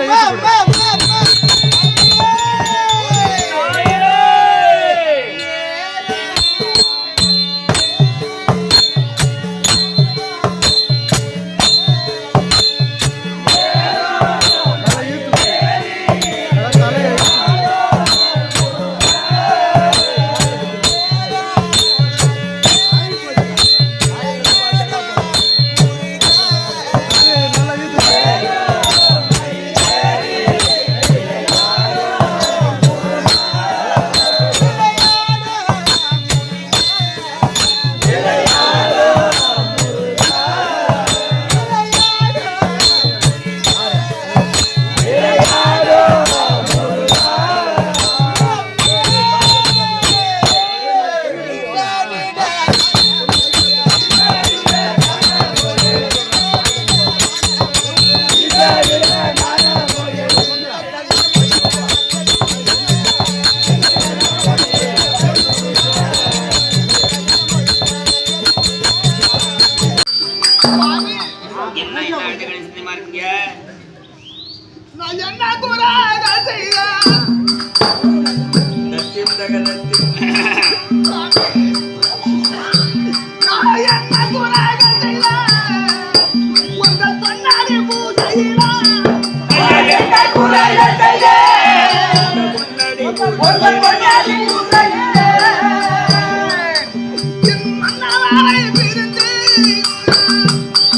அதை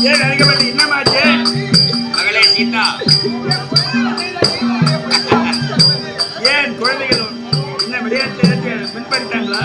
ஏன் அழுகப்பட்டு என்னமாச்சு மகளே சீதா ஏன் குழந்தைகள் என்ன விளையாட்டு பின்பற்றிட்டாங்களா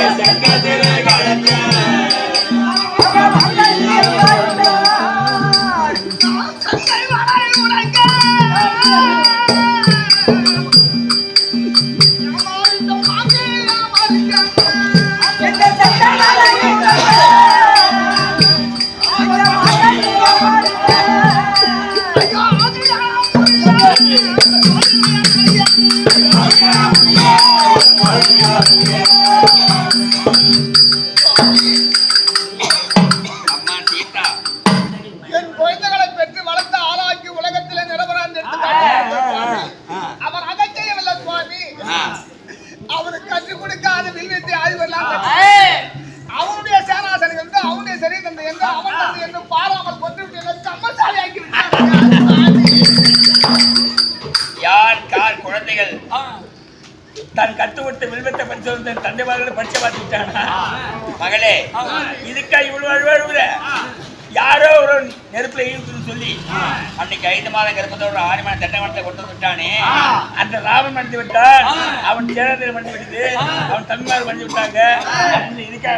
கருத்தார் சங்கை அவனுடைய சேனாசனங்கள் என்று அவனுடைய சரி தந்தை என்று அவன் என்று பாராமல் கொண்டு விட்டு கம்மசாலி ஆக்கி தான் கொடுத்த வில்வத்தை படிச்சு வந்து தந்தைமார்கள் படிச்ச பார்த்துட்டானா மகளே இதுக்கா இவ்வளவு அழுவழுவுற யாரோ ஒரு நெருப்புல ஈர்த்துன்னு சொல்லி அன்னைக்கு ஐந்து மாதம் கருப்பத்தோட ஆறு மாதம் தட்டமட்டத்தை கொண்டு வந்துட்டானே அந்த ராமன் மடிந்து விட்டான். அவன் சேரத்தில் மடிந்து விட்டது. அவன் தமிழ்நாடு மடிந்து விட்டாங்க. இதுக்கா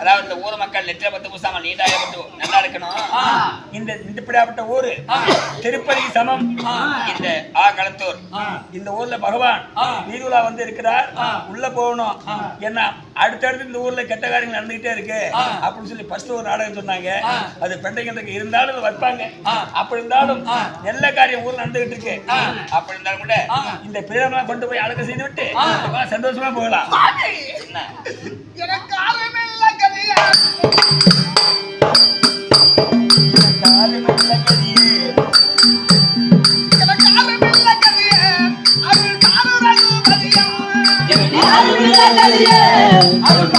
அதாவது இந்த ஊர் மக்கள் நெற்றில பத்து பூசாம நீட்டாக பத்து நல்லா இருக்கணும். இந்த இப்படியாப்பட்ட ஊரு திருப்பதி சமம். இந்த ஆ களத்தூர் இந்த ஊர்ல பகவான் வீதுலா வந்து இருக்கிறார். உள்ள போகணும். என்ன அடுத்தடுத்து இந்த ஊர்ல கெட்ட காரியங்கள் நடந்துகிட்டே இருக்கு. அப்படின்னு சொல்லி ஃபர்ஸ்ட் ஒரு நாடகம் சொன்னாங்க. அது பெண்டைங்களுக்கு இருந்தாலும் வைப்பாங்க அப்படி இருந்தாலும் நல்ல காரியம் ஊர்ல நடந்துகிட்டு இருக்கு. அப்படி இருந்தாலும் கூட இந்த பிரேமெல்லாம் கொண்டு போய் அடக்க செய்து விட்டு சந்தோஷமா போகலாம். என்ன? எனக்கு எனக்கு ஆர்வமில்லை கதையா அருள்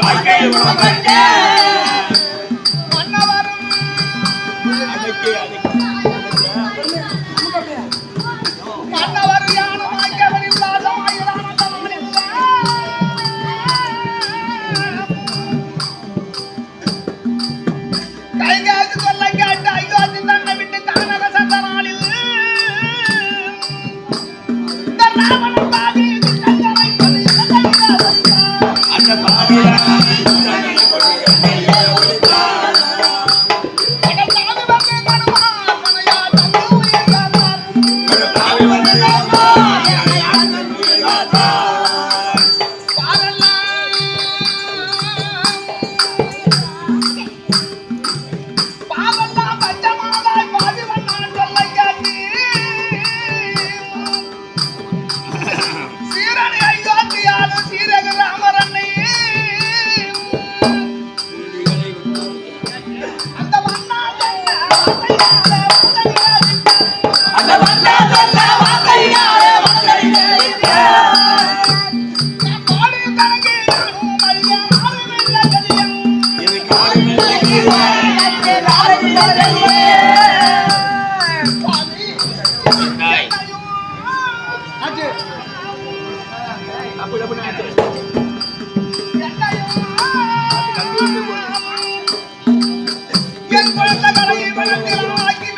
வாழ்க்கை குணப்பட்ட கைகாது என் குழந்தைகளை வளர்த்திரமாக்கி விட்ட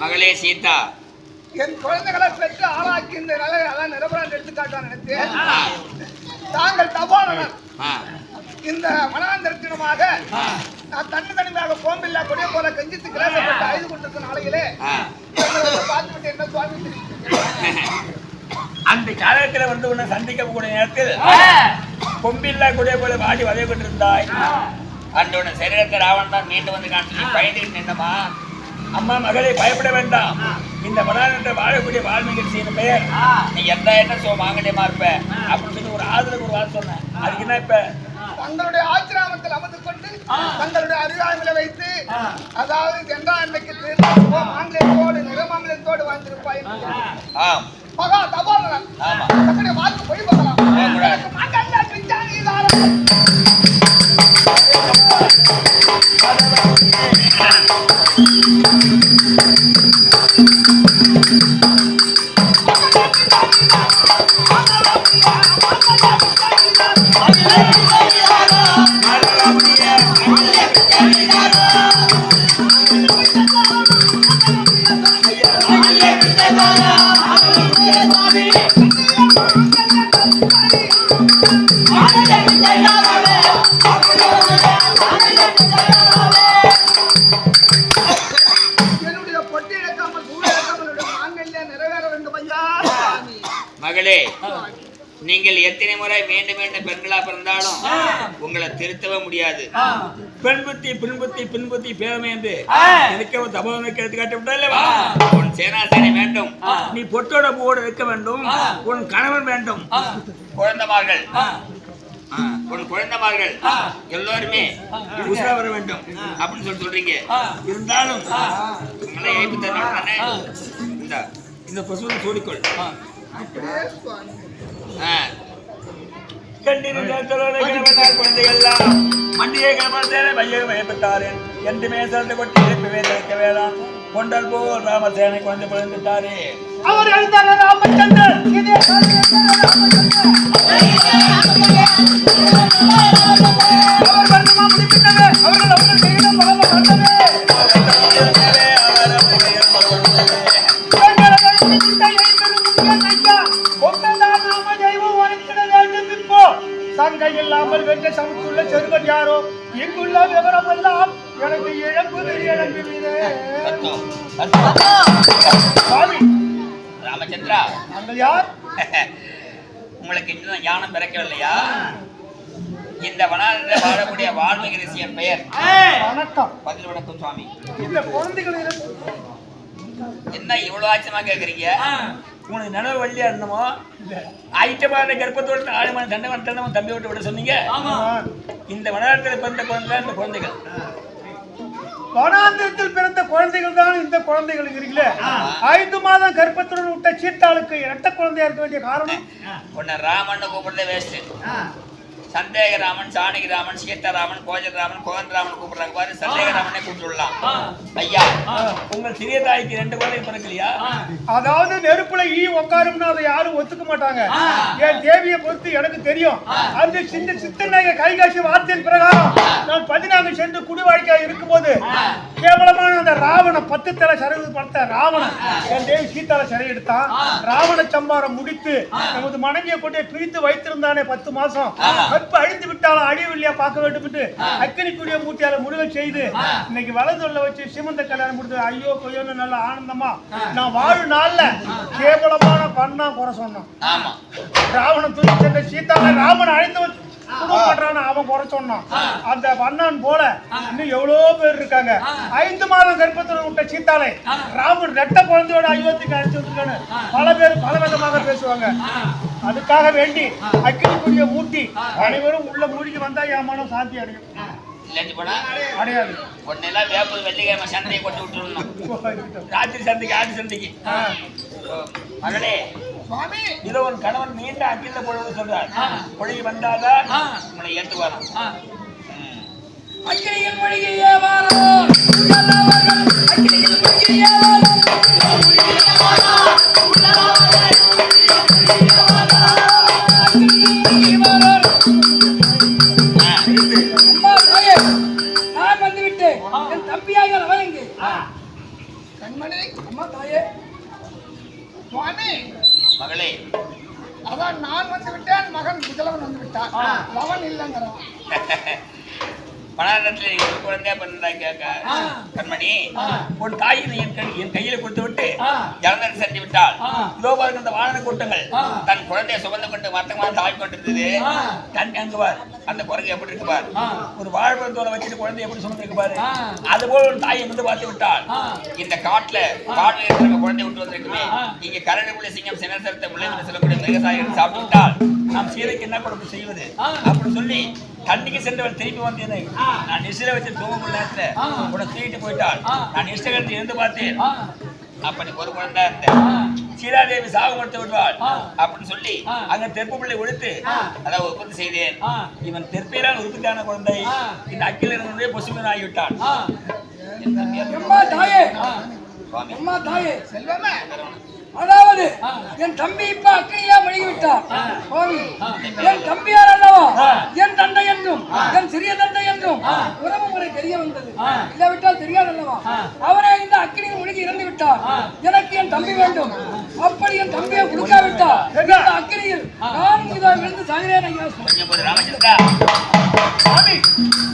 மகளே சீதா. என் குழந்தைகளை பெற்று ஆளாக்கி இந்த நிலையை அதான் நிரபரான் எடுத்துக்காட்டான் நினைத்தேன். தாங்கள் தபாலனர் இந்த மனாந்தரத்தினமாக நான் தண்ணி தனிமையாக கோம்பில்லா கொடிய போல கஞ்சித்து கிளம்பப்பட்டு அழுது கொண்டிருக்கும் நாளையிலே. பார்த்துவிட்டு என்ன சுவாமி? அந்த காலத்துல வந்து உன்னை சந்திக்க கூடிய நேரத்தில் கொம்பில்லா கூடிய போல வாடி வதைய கொண்டிருந்தாய். அன்று உன்னை சரீரத்தை ராவணன் தான் மீண்டு வந்து காட்டி நீ பயந்து நின்னமா அம்மா மகளே பயப்பட வேண்டாம். இந்த மனானந்த வாழக்கூடிய வால்மீகி செய்யும் பெயர். நீ எந்த என்ன சோ மாங்கடியமா இருப்ப அப்படின்னு சொல்லி ஒரு ஆதரவு ஒரு வார்த்தை சொன்னேன். அதுக்கு என்ன இப்ப? தங்களுடைய ஆச்சிராமத்தில் அமர்ந்து கொண்டு தங்களுடைய அறிவாய்களை வைத்து அதாவது சென்றா அன்னைக்கு மாநிலத்தோடு நிறமாநிலத்தோடு வாழ்ந்திருப்பாய் ஆம். மகா தபாலனர் ஆமா. தன்னுடைய வாக்கு பொய் போகக்கூடாது. எனக்கு மகன்ல பிஞ்சாங்கி மகளே நீங்கள் எத்தனை முறை மீண்டும் மீண்டும் பெண்களா பிறந்தாலும் உங்களை திருத்தவே முடியாது. பெண் புத்தி பின் புத்தி பின் புத்தி பேதமை என்று இருக்க ஒரு தபோனுக்கு எடுத்து காட்டி விட்டாலே உன் சேனாசேனை வேண்டும். நீ பொட்டோட பூவோட இருக்க வேண்டும். உன் கணவன் வேண்டும். குழந்தமார்கள். ஆ, உன் குழந்தமார்கள். எல்லோருமே உஷா வர வேண்டும். அப்படின்னு சொல்லி சொல்றீங்க. இருந்தாலும் இந்த பசுவை சூடிக்கொள் சுவாமி. குழந்தைகள்லாம். மண்டியை கிளம்பத்தேனே பையன் பயப்பட்டாரேன் என்று மேசத்தை கொட்டி எழுப்பவே திறக்க வேளாம். கொண்டல் போல் ராமசேனை குழந்தை பிறந்துட்டாரே. அவர் எழுந்தார் ராமச்சந்திரன். இதே அவர் வருமா முடிப்பிட்டது அவர்கள் வந்தது தங்கை இல்லாமல் வென்ற சமத்துள்ள செல்வன் யாரோ? இங்குள்ள விவரம் எல்லாம் எனக்கு தத்துவம் சுவாமி. ராமச்சந்திரா. நாங்கள் யார் உங்களுக்கு இன்னும் ஞானம் பிறக்கவில்லையா? இந்த வனாந்திரத்தில் வாழக்கூடிய வால்மீகி ரிஷியின் பெயர். வணக்கம். பதில் வணக்கம் சுவாமி. இந்த குழந்தைகள். என்ன இவ்வளவு ஆச்சரியமா கேக்குறீங்க? உனக்கு நினைவு வழியா இருந்தமோ? ஐட்டமான கர்ப்பத்தோடு ஆழமான தண்டவன் தண்டவன் தம்பி விட்டு விட சொன்னீங்க. இந்த வனாந்திரத்தில் பிறந்த குழந்தை இந்த குழந்தைகள். வனாந்திரத்தில் பிறந்த குழந்தைகள் தான் இந்த குழந்தைகள் இருக்கீங்களே ஐந்து மாதம் கர்ப்பத்துடன் விட்ட சீட்டாளுக்கு இரட்ட குழந்தையா இருக்க வேண்டிய காரணம்? உன்னை ராமன் கூப்பிடுறதே வேஸ்ட் சந்தேக ராமன் சாணகி ராமன் சீதாராமன் கோஜர் ராமன் கோகன் ராமன் கூப்பிடுறாங்க. பாரு சந்தேக ராமனே கூப்பிட்டுடலாம் ஐயா உங்கள் சிறிய தாய்க்கு ரெண்டு குழந்தை பிறக்கலையா? அதாவது நெருப்புல ஈ உட்காரும்னு அதை யாரும் ஒத்துக்க மாட்டாங்க. என் தேவியை பொறுத்து எனக்கு தெரியும். அந்த சின்ன சித்தநாயக கைகாட்சி வார்த்தையின் பிரகாரம் நான் பதினான்கு சென்று குடி வாழ்க்கையா இருக்கும்போது கேவலமான அந்த ராவணன் பத்து தலை சரவு படுத்த ராவணன் என் தேவி சீதால சிறை எடுத்தான். ராவண சம்பாரம் முடித்து நமது மனைவியை கொண்டு பிரித்து வைத்திருந்தானே பத்து மாசம். கற்பு அழிந்து விட்டாலும் அழியவில்லையா பார்க்க வேண்டும் என்று அக்கினி கூடிய மூட்டியால முருக செய்து இன்னைக்கு வலதுள்ள வச்சு சிமந்த கல்யாணம் முடித்து ஐயோ கொய்யோன்னு நல்ல ஆனந்தமா நான் வாழும் நாள்ல கேவலமான பண்ணா குறை சொன்னான். ராவணன் தூக்கி சென்ற சீதாவை ராமன் அழைத்து வச்சு அவன் குறை சொன்னான். அந்த வண்ணான் போல இன்னும் எவ்வளவு பேர் இருக்காங்க? ஐந்து மாதம் கர்ப்பத்தில் விட்ட சீதாலை ராமன் ரெட்ட குழந்தையோட அயோத்திக்கு அழைச்சு வந்திருக்கான்னு பல பேர் பல விதமாக பேசுவாங்க அதுக்காக வேண்டி அக்கினிக்குரிய மூட்டி அனைவரும் உள்ள மூழ்கி வந்தா என் மனம் சாந்தி அடையும். போனா அடையாது. ஒன்னெல்லாம் வேப்பது வெள்ளிக்கிழமை சந்தையை கொண்டு விட்டுருணும் ராத்திரி சந்தைக்கு ஆட்டு சந்தைக்கு. மகளே சுவாமி! இதோ உன் கணவன் நீண்ட அக்கில பொழுது சொல்றார். பொழுது வந்தாதான் உங்களை ஏற்றுவாராம். அக்கினியில் மொழிகிய வாரம் உள்ளவர்கள் அக்கினியில் தாயே நான் வந்து விட்டேன் என் தம்பியாக அவன் எங்கே கண்மணி அம்மா தாயே சுவாமி மகளே. அதான் நான் வந்து விட்டேன் மகன் புதலவன் வந்து விட்டான் அவன் இல்லைங்கிறான். பணத்தில் ஒரு குழந்தையா பிறந்தா கேட்க கண்மணி உன் தாயை நீ என் கை- என் கையில கொடுத்து விட்டு ஜலந்தன் சென்று விட்டால் இதோ பாருங்க இந்த வாகன கூட்டங்கள். தன் குழந்தையை சுமந்து கொண்டு வர்த்தகமாக தாய் கொண்டிருந்தது. தன் அங்க பார் அந்த குரங்கு எப்படி இருக்கு பார்? ஒரு வாழைப்பழத்தோட வச்சுட்டு குழந்தை எப்படி சுமந்து இருக்கு பாரு? அதுபோல் உன் தாயை வந்து பார்த்து விட்டால் இந்த காட்டுல காடுல இருக்கிற குழந்தை விட்டு வந்திருக்குமே இங்க கரடுக்குள்ள சிங்கம் சினசரத்தை முள்ளை சொல்லக்கூடிய மிருகசாயிகள் சாப்பிட்டு விட்டால் நாம் சீதைக்கு என்ன கொடுப்பு செய்வது? அப்படி சொல்லி தண்ணிக்கு சென்றவன் திருப்பி வந்தேன். நான் நிசில வச்சு தூங்கும் நேரத்துல உன தூக்கிட்டு போயிட்டாள். நான் நிஷ்டகரத்தை இருந்து பார்த்தேன். அப்படி ஒரு குழந்தை இருந்தேன் சீதாதேவி சாவு கொடுத்து விடுவாள். அப்படின்னு சொல்லி அங்க தெற்கு பிள்ளை ஒழித்து அதாவது உற்பத்தி செய்தேன். இவன் தெற்பிலான உற்பத்தியான குழந்தை. இந்த அக்கிலிருந்தே பசுமன் ஆகிவிட்டான் சுவாமி. அதாவது என் தம்பி இப்ப அக்கனியா மழுகி விட்டார் சுவாமி என் தம்பியார் அல்லவா? என் தந்தை என்றும் என் சிறிய தந்தை என்றும் உறவு முறை தெரிய வந்தது. இல்லாவிட்டால் தெரியாது அல்லவா? அவரே இந்த அக்கினியில் முழுகி இறந்து விட்டார். எனக்கு என் தம்பி வேண்டும். அப்படி என் தம்பியை கொடுக்காவிட்டால் இந்த அக்கினியில் நான் இதை விழுந்து சாகிறேன் ஐயா. சாமி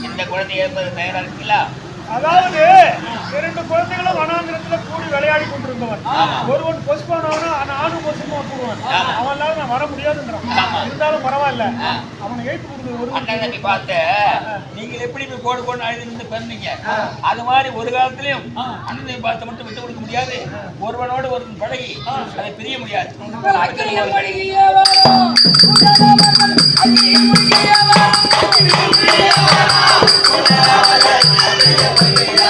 இந்த குழந்தை ஏற்பது தயாரா இருக்குல்ல? அதாவது இரண்டு குழந்தைகளும் வனாந்திரத்துல கூடி விளையாடி கொண்டிருந்தவன். ஒருவன் பொசுப்பானவனா நானும் பொசுமா போடுவான். அவனால நான் வர முடியாதுன்றான். இருந்தாலும் பரவாயில்ல. அவனை ஏற்று கொடுக்குறது ஒரு பார்த்து நீங்கள் எப்படி போய் கோடு கோடு அழுது நின்று பிறந்தீங்க? அது மாதிரி ஒரு காலத்திலயும் அண்ணனை பார்த்து மட்டும் விட்டு கொடுக்க முடியாது. ஒருவனோடு ஒருவன் பழகி அதை பிரிய முடியாது. அக்கினியில் மழுகிய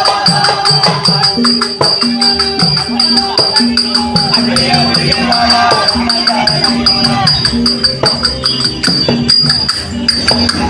வாரம் அக்கினியில் முழுகிய